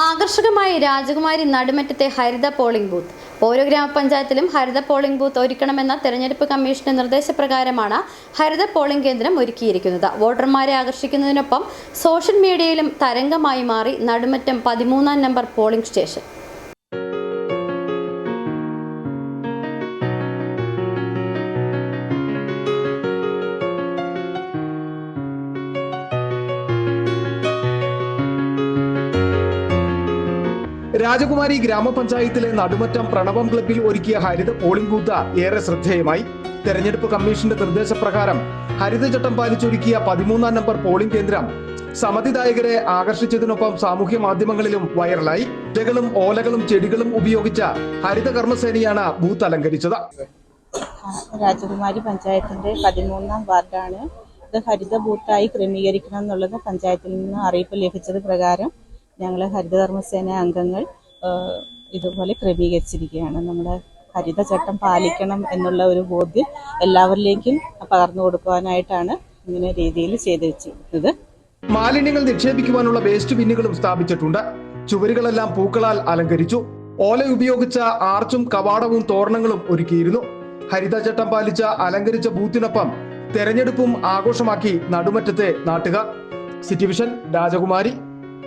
ആകർഷകമായി രാജകുമാരി നടുമറ്റത്തെ ഹരിത polling booth. ഓരോ ഗ്രാമപഞ്ചായത്തിലും ഹരിത polling booth ഒരുക്കണമെന്ന തെരഞ്ഞെടുപ്പ് കമ്മീഷന്റെ നിർദ്ദേശപ്രകാരമാണ് ഹരിത പോളിംഗ് കേന്ദ്രം ഒരുക്കിയിരിക്കുന്നത്. വോട്ടർമാരെ ആകർഷിക്കുന്നതിനൊപ്പം സോഷ്യൽ മീഡിയയിലും തരംഗമായി മാറി നടുമറ്റം പതിമൂന്നാം നമ്പർ പോളിംഗ് സ്റ്റേഷൻ. രാജകുമാരി ഗ്രാമപഞ്ചായത്തിലെ നടുമറ്റം പ്രണവം ക്ലബ്ബിൽ ഒരുക്കിയ ഹരിത പോളിംഗ് ബൂത്ത് ഏറെ ശ്രദ്ധേയമായി. തെരഞ്ഞെടുപ്പ് കമ്മീഷന്റെ നിർദ്ദേശപ്രകാരം ഹരിതചട്ടം പാലിച്ചൊരുക്കിയ പതിമൂന്നാം നമ്പർ പോളിംഗ് കേന്ദ്രം സമ്മതിദായകരെ ആകർഷിച്ചതിനൊപ്പം സാമൂഹ്യ മാധ്യമങ്ങളിലും വൈറലായി. ഇലകളും ഓലകളും ചെടികളും ഉപയോഗിച്ച ഹരിത കർമ്മസേനയാണ് ബൂത്ത് അലങ്കരിച്ചത്. രാജകുമാരി പഞ്ചായത്തിന്റെ പതിമൂന്നാം വാർഡാണ് ഇത് ഹരിത ബൂത്തായി ക്രമീകരിക്കണം എന്നുള്ളത് പഞ്ചായത്തിൽ നിന്ന് അറിയിപ്പ് ലഭിച്ചത് പ്രകാരം ഞങ്ങൾ ഹരിതകർമ്മസേന അംഗങ്ങൾ ഇതുപോലെ ക്രമീകരിച്ചിരിക്കുകയാണ്. നമ്മുടെ ഹരിതചട്ടം പാലിക്കണം എന്നുള്ള ഒരു ബോധ്യം എല്ലാവരിലേക്കും പകർന്നു കൊടുക്കുവാനായിട്ടാണ് ഇങ്ങനെ രീതിയിൽ ചെയ്തു വെച്ചിരിക്കുന്നത്. മാലിന്യങ്ങൾ നിക്ഷേപിക്കുവാനുള്ള വേസ്റ്റ് ബിന്നുകളും സ്ഥാപിച്ചിട്ടുണ്ട്. ചുവരുകളെല്ലാം പൂക്കളാൽ അലങ്കരിച്ചു. ഓല ഉപയോഗിച്ച ആർച്ചും കവാടവും തോരണങ്ങളും ഒരുക്കിയിരുന്നു. ഹരിതചട്ടം പാലിച്ച അലങ്കരിച്ച ബൂത്തിനൊപ്പം തെരഞ്ഞെടുപ്പും ആഘോഷമാക്കി നടുമറ്റത്തെ നാട്ടുകാർ സിറ്റിവിഷൻ രാജകുമാരി.